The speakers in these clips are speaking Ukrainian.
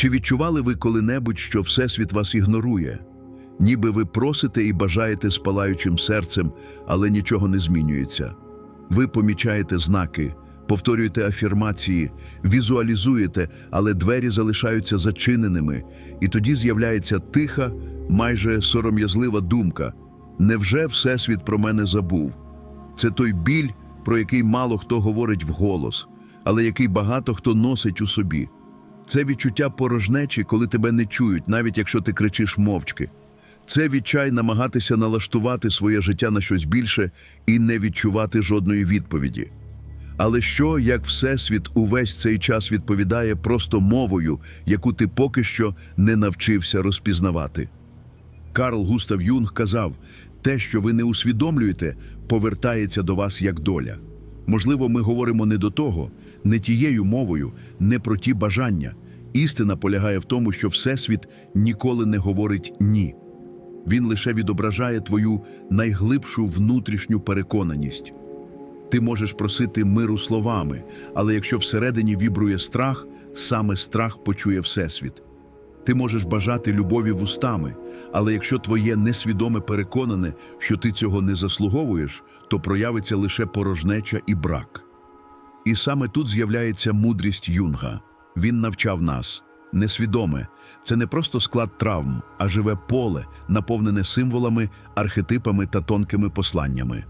Чи відчували ви коли-небудь, що Всесвіт вас ігнорує? Ніби ви просите і бажаєте з палаючим серцем, але нічого не змінюється. Ви помічаєте знаки, повторюєте афірмації, візуалізуєте, але двері залишаються зачиненими, і тоді з'являється тиха, майже сором'язлива думка: невже Всесвіт про мене забув? Це той біль, про який мало хто говорить вголос, але який багато хто носить у собі. Це відчуття порожнечі, коли тебе не чують, навіть якщо ти кричиш мовчки. Це відчай намагатися налаштувати своє життя на щось більше і не відчувати жодної відповіді. Але що, як Всесвіт увесь цей час відповідає просто мовою, яку ти поки що не навчився розпізнавати? Карл Густав Юнг казав: те, що ви не усвідомлюєте, повертається до вас як доля. Можливо, ми говоримо не до того, не тією мовою, не про ті бажання. Істина полягає в тому, що Всесвіт ніколи не говорить ні. Він лише відображає твою найглибшу внутрішню переконаність. Ти можеш просити миру словами, але якщо всередині вібрує страх, саме страх почує Всесвіт. Ти можеш бажати любові вустами, але якщо твоє несвідоме переконане, що ти цього не заслуговуєш, то проявиться лише порожнеча і брак. І саме тут з'являється мудрість Юнга. Він навчав нас. Несвідоме це не просто склад травм, а живе поле, наповнене символами, архетипами та тонкими посланнями.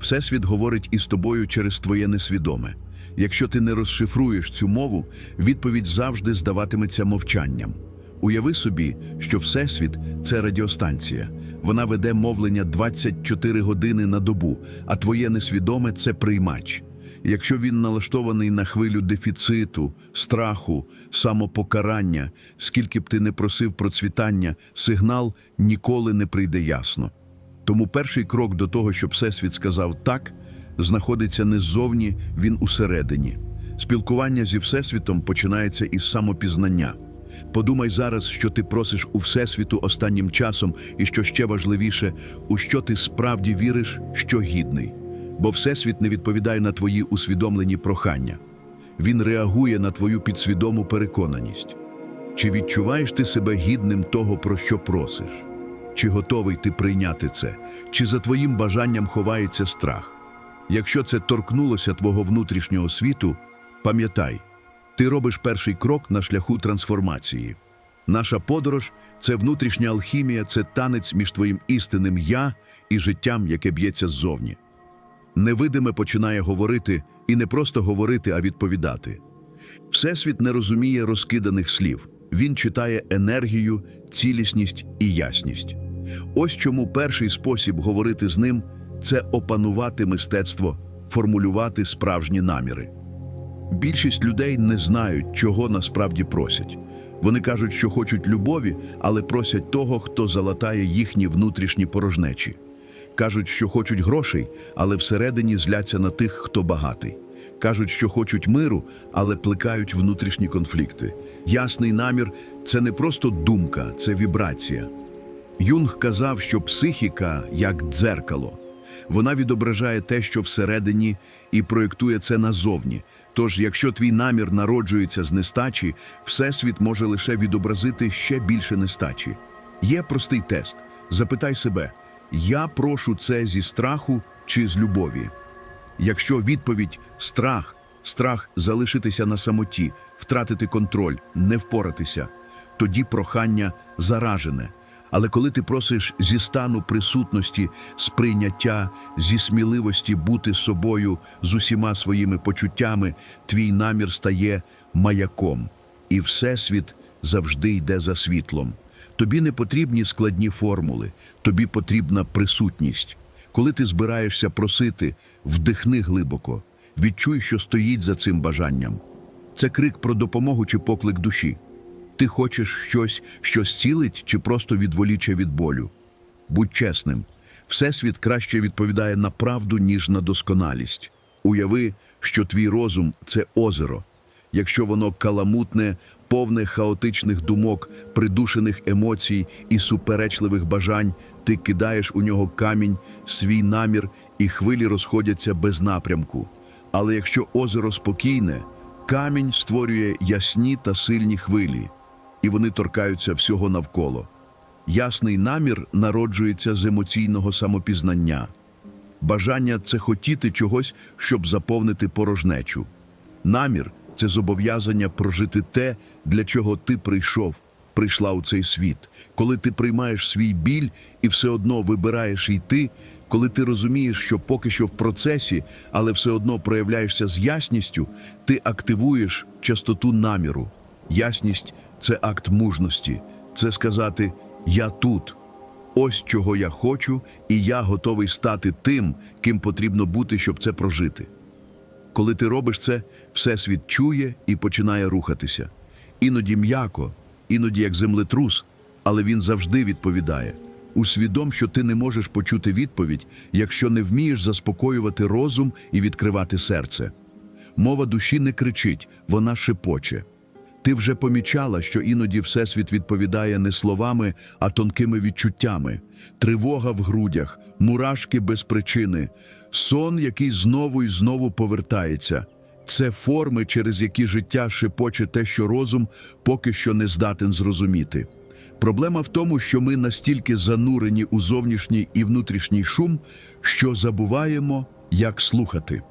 Всесвіт говорить із тобою через твоє несвідоме. Якщо ти не розшифруєш цю мову, відповідь завжди здаватиметься мовчанням. Уяви собі, що Всесвіт це радіостанція. Вона веде мовлення 24 години на добу, а твоє несвідоме це приймач. Якщо він налаштований на хвилю дефіциту, страху, самопокарання, скільки б ти не просив процвітання, сигнал ніколи не прийде ясно. Тому перший крок до того, щоб Всесвіт сказав так, знаходиться не ззовні, він усередині. Спілкування зі Всесвітом починається із самопізнання. Подумай зараз, що ти просиш у Всесвіту останнім часом, і що ще важливіше, у що ти справді віриш, що гідний. Бо Всесвіт не відповідає на твої усвідомлені прохання. Він реагує на твою підсвідому переконаність. Чи відчуваєш ти себе гідним того, про що просиш? Чи готовий ти прийняти це? Чи за твоїм бажанням ховається страх? Якщо це торкнулося твого внутрішнього світу, пам'ятай, ти робиш перший крок на шляху трансформації. Наша подорож це внутрішня алхімія, це танець між твоїм істинним я і життям, яке б'ється ззовні. Невидиме починає говорити і не просто говорити, а відповідати. Всесвіт не розуміє розкиданих слів. Він читає енергію, цілісність і ясність. Ось чому перший спосіб говорити з ним це опанувати мистецтво, формулювати справжні наміри. Більшість людей не знають, чого насправді просять. Вони кажуть, що хочуть любові, але просять того, хто залатає їхні внутрішні порожнечі. Кажуть, що хочуть грошей, але всередині зляться на тих, хто багатий. Кажуть, що хочуть миру, але плекають внутрішні конфлікти. Ясний намір це не просто думка, це вібрація. Юнг казав, що психіка як дзеркало. Вона відображає те, що всередині, і проєктує це назовні. Тож, якщо твій намір народжується з нестачі, Всесвіт може лише відобразити ще більше нестачі. Є простий тест. Запитай себе: я прошу це зі страху чи з любові? Якщо відповідь страх, страх залишитися на самоті, втратити контроль, не впоратися, тоді прохання заражене. Але коли ти просиш зі стану присутності, сприйняття, зі сміливості бути собою з усіма своїми почуттями, твій намір стає маяком, і Всесвіт завжди йде за світлом. Тобі не потрібні складні формули, тобі потрібна присутність. Коли ти збираєшся просити, вдихни глибоко, відчуй, що стоїть за цим бажанням. Це крик про допомогу чи поклик душі. Ти хочеш щось, що зцілить чи просто відволіче від болю. Будь чесним. Всесвіт краще відповідає на правду, ніж на досконалість. Уяви, що твій розум це озеро. Якщо воно каламутне, повне хаотичних думок, придушених емоцій і суперечливих бажань, ти кидаєш у нього камінь, свій намір, і хвилі розходяться без напрямку. Але якщо озеро спокійне, камінь створює ясні та сильні хвилі. І вони торкаються всього навколо. Ясний намір народжується з емоційного самопізнання. Бажання це хотіти чогось, щоб заповнити порожнечу. Намір це зобов'язання прожити те, для чого ти прийшов, прийшла у цей світ. Коли ти приймаєш свій біль і все одно вибираєш йти, коли ти розумієш, що поки що в процесі, але все одно проявляєшся з ясністю, ти активуєш частоту наміру. Ясність це акт мужності, це сказати Я тут. Ось чого я хочу, і я готовий стати тим, ким потрібно бути, щоб це прожити. Коли ти робиш це, Всесвіт чує і починає рухатися. Іноді м'яко, іноді як землетрус, але він завжди відповідає. Усвідом, що ти не можеш почути відповідь, якщо не вмієш заспокоювати розум і відкривати серце. Мова душі не кричить, вона шепоче. Ти вже помічала, що іноді Всесвіт відповідає не словами, а тонкими відчуттями, тривога в грудях, мурашки без причини, сон, який знову і знову повертається. Це форми, через які життя шепоче те, що розум поки що не здатен зрозуміти. Проблема в тому, що ми настільки занурені у зовнішній і внутрішній шум, що забуваємо, як слухати.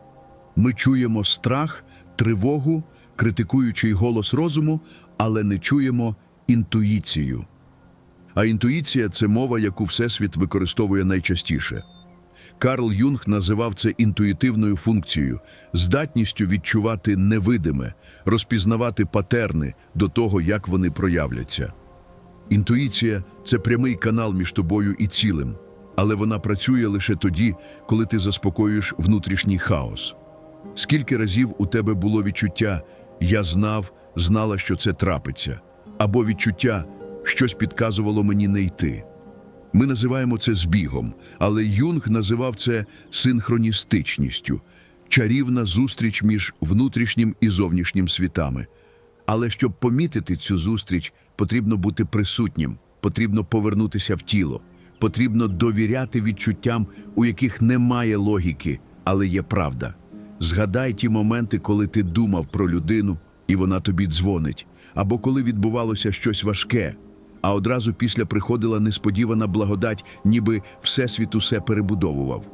Ми чуємо страх, тривогу, критикуючий голос розуму, але не чуємо інтуїцію. А інтуїція це мова, яку Всесвіт використовує найчастіше. Карл Юнг називав це інтуїтивною функцією, здатністю відчувати невидиме, розпізнавати патерни до того, як вони проявляться. Інтуїція це прямий канал між тобою і цілим, але вона працює лише тоді, коли ти заспокоюєш внутрішній хаос. Скільки разів у тебе було відчуття я знав, знала, що це трапиться, або відчуття щось підказувало мені не йти. Ми називаємо це збігом, але Юнг називав це синхроністичністю, чарівна зустріч між внутрішнім і зовнішнім світами. Але щоб помітити цю зустріч, потрібно бути присутнім, потрібно повернутися в тіло, потрібно довіряти відчуттям, у яких немає логіки, але є правда. Згадай ті моменти, коли ти думав про людину, і вона тобі дзвонить, або коли відбувалося щось важке, а одразу після приходила несподівана благодать, ніби Всесвіт усе перебудовував.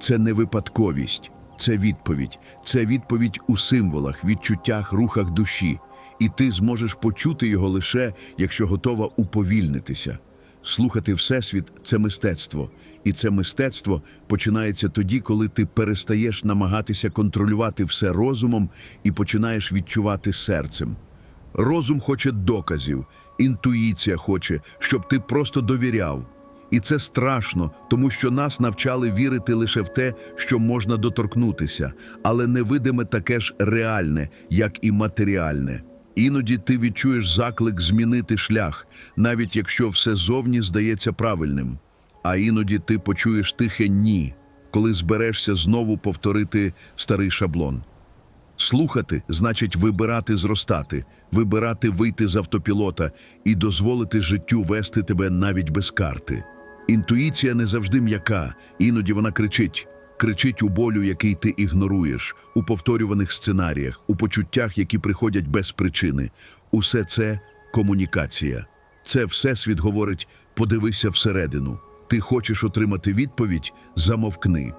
Це не випадковість, це відповідь, це відповідь у символах, відчуттях, рухах душі, і ти зможеш почути його лише, якщо готова уповільнитися. Слухати Всесвіт це мистецтво, і це мистецтво починається тоді, коли ти перестаєш намагатися контролювати все розумом і починаєш відчувати серцем. Розум хоче доказів, інтуїція хоче, щоб ти просто довіряв. І це страшно, тому що нас навчали вірити лише в те, що можна доторкнутися, але невидиме таке ж реальне, як і матеріальне. Іноді ти відчуєш заклик змінити шлях, навіть якщо все зовні здається правильним. А іноді ти почуєш тихе ні, коли зберешся знову повторити старий шаблон. Слухати значить вибирати зростати, вибирати вийти з автопілота і дозволити життю вести тебе навіть без карти. Інтуїція не завжди м'яка, іноді вона кричить. Кричить у болю, який ти ігноруєш, у повторюваних сценаріях, у почуттях, які приходять без причини. Усе це комунікація. Це Всесвіт говорить: подивися всередину. Ти хочеш отримати відповідь, замовкни.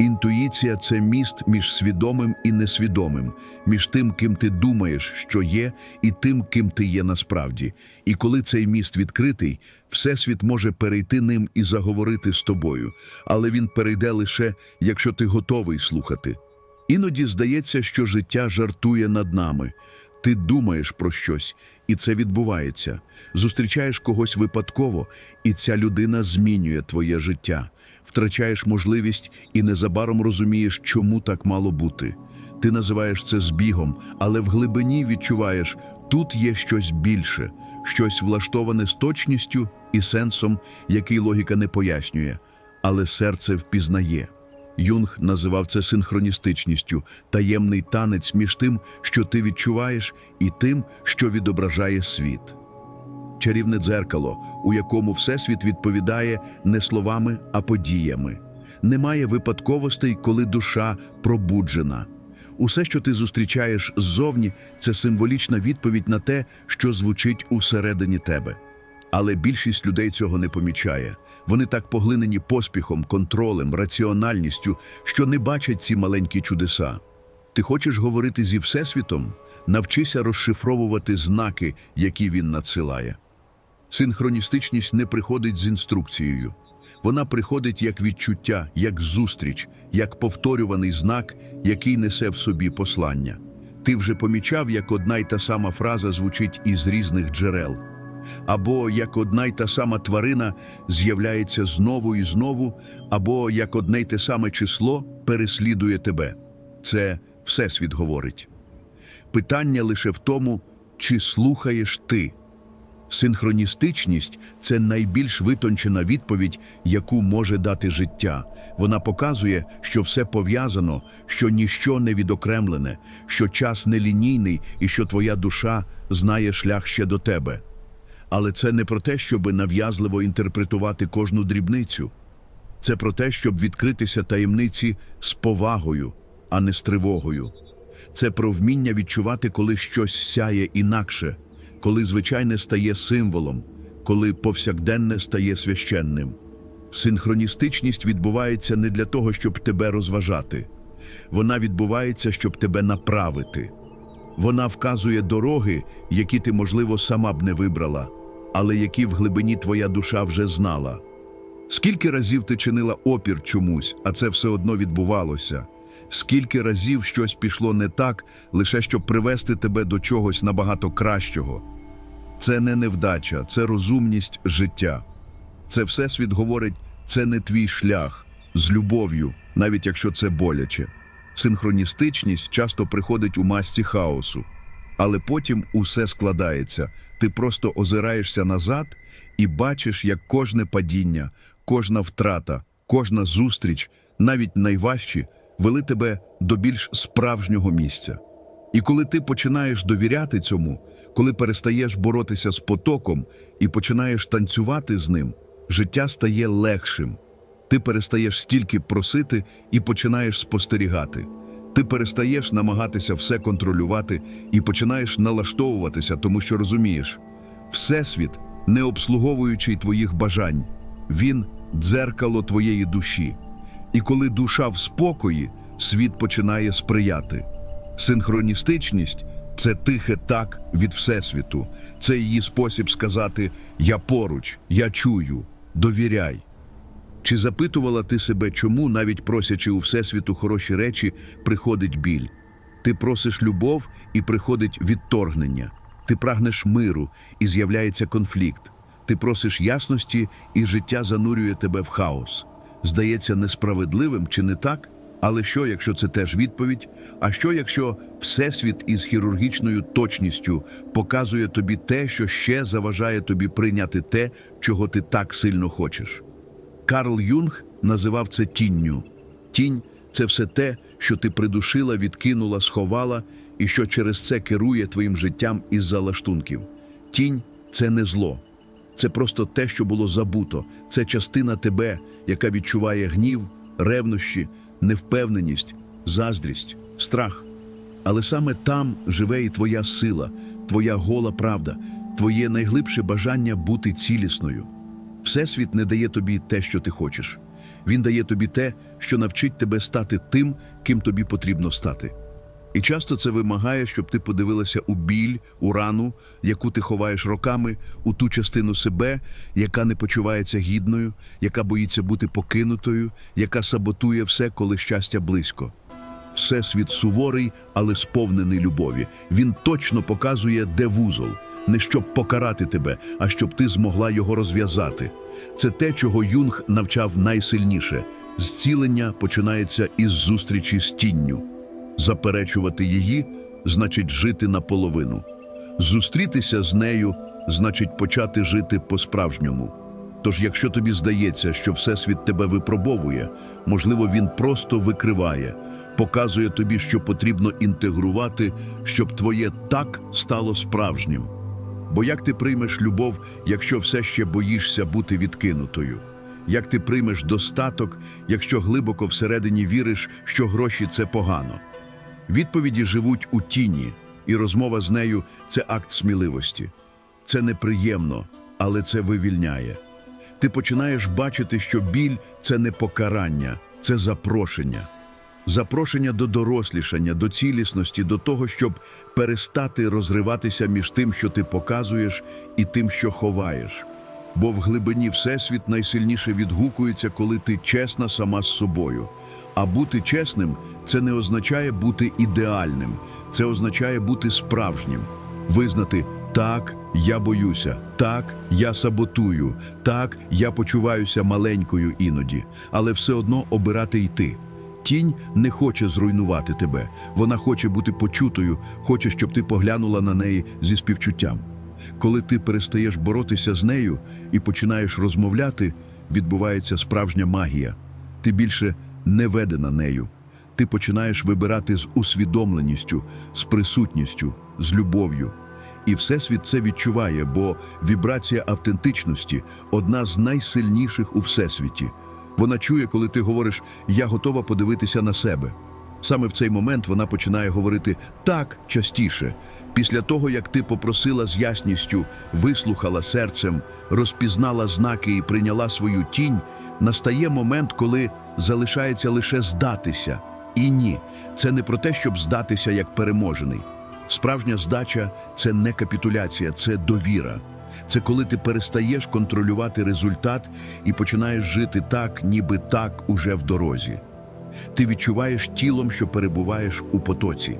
Інтуїція це міст між свідомим і несвідомим, між тим, ким ти думаєш, що є, і тим, ким ти є насправді. І коли цей міст відкритий, Всесвіт може перейти ним і заговорити з тобою, але він перейде лише, якщо ти готовий слухати. Іноді здається, що життя жартує над нами. Ти думаєш про щось, і це відбувається. Зустрічаєш когось випадково, і ця людина змінює твоє життя. Втрачаєш можливість і незабаром розумієш, чому так мало бути. Ти називаєш це збігом, але в глибині відчуваєш, тут є щось більше, щось влаштоване з точністю і сенсом, який логіка не пояснює, але серце впізнає. Юнг називав це синхроністичністю, таємний танець між тим, що ти відчуваєш, і тим, що відображає світ. Чарівне дзеркало, у якому Всесвіт відповідає не словами, а подіями. Немає випадковостей, коли душа пробуджена. Усе, що ти зустрічаєш ззовні, це символічна відповідь на те, що звучить усередині тебе. Але більшість людей цього не помічає. Вони так поглинені поспіхом, контролем, раціональністю, що не бачать ці маленькі чудеса. Ти хочеш говорити зі Всесвітом? Навчися розшифровувати знаки, які він надсилає. Синхроністичність не приходить з інструкцією. Вона приходить як відчуття, як зустріч, як повторюваний знак, який несе в собі послання. Ти вже помічав, як одна й та сама фраза звучить із різних джерел, або як одна й та сама тварина з'являється знову і знову, або як одне й те саме число переслідує тебе. Це Всесвіт говорить. Питання лише в тому, чи слухаєш ти. Синхроністичність це найбільш витончена відповідь, яку може дати життя. Вона показує, що все пов'язано, що ніщо не відокремлене, що час нелінійний і що твоя душа знає шлях ще до тебе. Але це не про те, щоб нав'язливо інтерпретувати кожну дрібницю. Це про те, щоб відкритися таємниці з повагою, а не з тривогою. Це про вміння відчувати, коли щось сяє інакше, коли звичайне стає символом, коли повсякденне стає священним. Синхроністичність відбувається не для того, щоб тебе розважати. Вона відбувається, щоб тебе направити. Вона вказує дороги, які ти, можливо, сама б не вибрала, але які в глибині твоя душа вже знала. Скільки разів ти чинила опір чомусь, а це все одно відбувалося? Скільки разів щось пішло не так, лише щоб привести тебе до чогось набагато кращого? Це не невдача, це розумність життя. Це Всесвіт говорить, це не твій шлях, з любов'ю, навіть якщо це боляче. Синхроністичність часто приходить у масці хаосу, але потім усе складається. Ти просто озираєшся назад і бачиш, як кожне падіння, кожна втрата, кожна зустріч, навіть найважчі, вели тебе до більш справжнього місця. І коли ти починаєш довіряти цьому, коли перестаєш боротися з потоком і починаєш танцювати з ним, життя стає легшим. Ти перестаєш стільки просити і починаєш спостерігати. Ти перестаєш намагатися все контролювати і починаєш налаштовуватися, тому що розумієш, Всесвіт, не обслуговуючий твоїх бажань, він дзеркало твоєї душі. І коли душа в спокої, світ починає сприяти. Синхроністичність це тихе так від Всесвіту, це її спосіб сказати Я поруч, я чую, довіряй. Чи запитувала ти себе, чому, навіть просячи у Всесвіту хороші речі, приходить біль? Ти просиш любов і приходить відторгнення. Ти прагнеш миру і з'являється конфлікт. Ти просиш ясності, і життя занурює тебе в хаос. Здається несправедливим чи не так? Але що, якщо це теж відповідь? А що, якщо Всесвіт із хірургічною точністю показує тобі те, що ще заважає тобі прийняти те, чого ти так сильно хочеш? Карл Юнг називав це тінню. Тінь це все те, що ти придушила, відкинула, сховала, і що через це керує твоїм життям із залаштунків. Тінь це не зло. Це просто те, що було забуто. Це частина тебе, яка відчуває гнів, ревнощі, невпевненість, заздрість, страх. Але саме там живе і твоя сила, твоя гола правда, твоє найглибше бажання бути цілісною. Всесвіт не дає тобі те, що ти хочеш. Він дає тобі те, що навчить тебе стати тим, ким тобі потрібно стати. І часто це вимагає, щоб ти подивилася у біль, у рану, яку ти ховаєш роками, у ту частину себе, яка не почувається гідною, яка боїться бути покинутою, яка саботує все, коли щастя близько. Всесвіт суворий, але сповнений любові. Він точно показує, де вузол, не щоб покарати тебе, а щоб ти змогла його розв'язати. Це те, чого Юнг навчав найсильніше. Зцілення починається із зустрічі з тінню. Заперечувати її значить жити наполовину. Зустрітися з нею значить почати жити по-справжньому. Тож, якщо тобі здається, що Всесвіт тебе випробовує, можливо, він просто викриває, показує тобі, що потрібно інтегрувати, щоб твоє так стало справжнім. Бо як ти приймеш любов, якщо все ще боїшся бути відкинутою? Як ти приймеш достаток, якщо глибоко всередині віриш, що гроші це погано? Відповіді живуть у тіні, і розмова з нею це акт сміливості. Це неприємно, але це вивільняє. Ти починаєш бачити, що біль це не покарання, це запрошення. Запрошення до дорослішання, до цілісності, до того, щоб перестати розриватися між тим, що ти показуєш, і тим, що ховаєш. Бо в глибині Всесвіт найсильніше відгукується, коли ти чесна сама з собою. А бути чесним це не означає бути ідеальним, це означає бути справжнім, визнати так, я боюся, так, я саботую, так, я почуваюся маленькою іноді, але все одно обирати йти. Тінь не хоче зруйнувати тебе, вона хоче бути почутою, хоче, щоб ти поглянула на неї зі співчуттям. Коли ти перестаєш боротися з нею і починаєш розмовляти, відбувається справжня магія. Ти більше не ведена нею. Ти починаєш вибирати з усвідомленістю, з присутністю, з любов'ю. І Всесвіт це відчуває, бо вібрація автентичності одна з найсильніших у Всесвіті. Вона чує, коли ти говориш Я готова подивитися на себе. Саме в цей момент вона починає говорити так частіше. Після того, як ти попросила з ясністю, вислухала серцем, розпізнала знаки і прийняла свою тінь, настає момент, коли залишається лише здатися. І ні, це не про те, щоб здатися як переможений. Справжня здача це не капітуляція, це довіра. Це коли ти перестаєш контролювати результат і починаєш жити так, ніби так уже в дорозі. Ти відчуваєш тілом, що перебуваєш у потоці.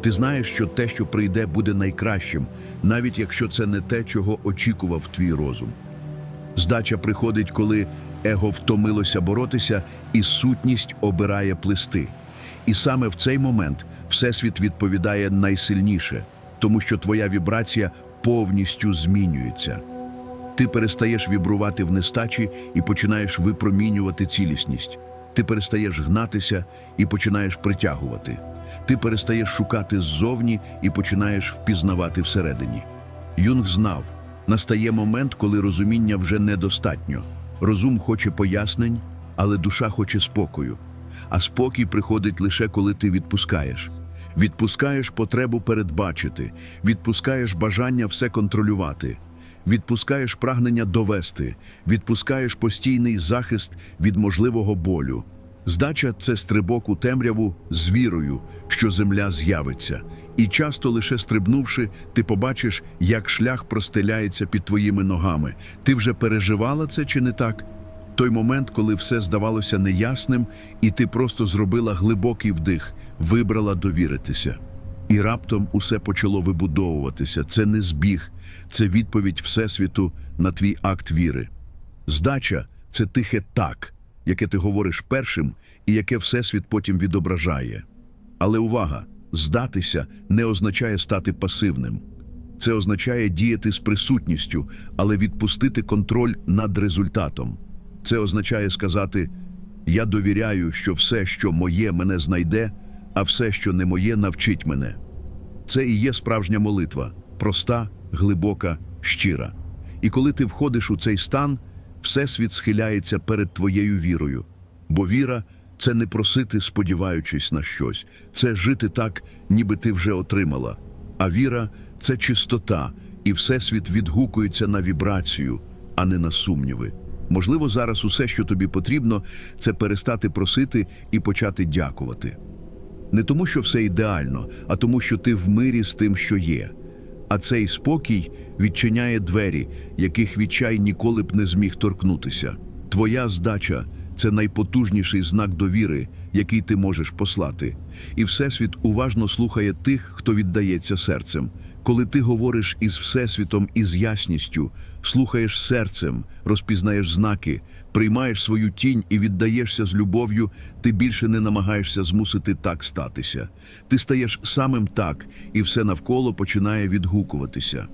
Ти знаєш, що те, що прийде, буде найкращим, навіть якщо це не те, чого очікував твій розум. Здача приходить, коли его втомилося боротися, і сутність обирає плисти. І саме в цей момент Всесвіт відповідає найсильніше, тому що твоя вібрація повністю змінюється. Ти перестаєш вібрувати в нестачі і починаєш випромінювати цілісність. Ти перестаєш гнатися і починаєш притягувати. Ти перестаєш шукати ззовні і починаєш впізнавати всередині. Юнг знав, настає момент, коли розуміння вже недостатньо. Розум хоче пояснень, але душа хоче спокою. А спокій приходить лише коли ти відпускаєш. Відпускаєш потребу передбачити, відпускаєш бажання все контролювати, відпускаєш прагнення довести, відпускаєш постійний захист від можливого болю. Здача це стрибок у темряву з вірою, що земля з'явиться. І часто лише стрибнувши, ти побачиш, як шлях простеляється під твоїми ногами. Ти вже переживала це чи не так? Той момент, коли все здавалося неясним, і ти просто зробила глибокий вдих, вибрала довіритися. І раптом усе почало вибудовуватися. Це не збіг, це відповідь Всесвіту на твій акт віри. Здача це тихе так, яке ти говориш першим і яке Всесвіт потім відображає. Але увага, здатися не означає стати пасивним. Це означає діяти з присутністю, але відпустити контроль над результатом. Це означає сказати: Я довіряю, що все, що моє, мене знайде, а все, що не моє, навчить мене. Це і є справжня молитва, проста, глибока, щира. І коли ти входиш у цей стан, Всесвіт схиляється перед твоєю вірою. Бо віра це не просити, сподіваючись на щось, це жити так, ніби ти вже отримала. А віра це чистота, і Всесвіт відгукується на вібрацію, а не на сумніви. Можливо, зараз усе, що тобі потрібно, це перестати просити і почати дякувати. Не тому, що все ідеально, а тому, що ти в мирі з тим, що є. А цей спокій відчиняє двері, яких відчай ніколи б не зміг торкнутися. Твоя здача це найпотужніший знак довіри, який ти можеш послати. І Всесвіт уважно слухає тих, хто віддається серцем. Коли ти говориш із Всесвітом із ясністю, слухаєш серцем, розпізнаєш знаки, приймаєш свою тінь і віддаєшся з любов'ю, ти більше не намагаєшся змусити так статися. Ти стаєш самим так, і все навколо починає відгукуватися.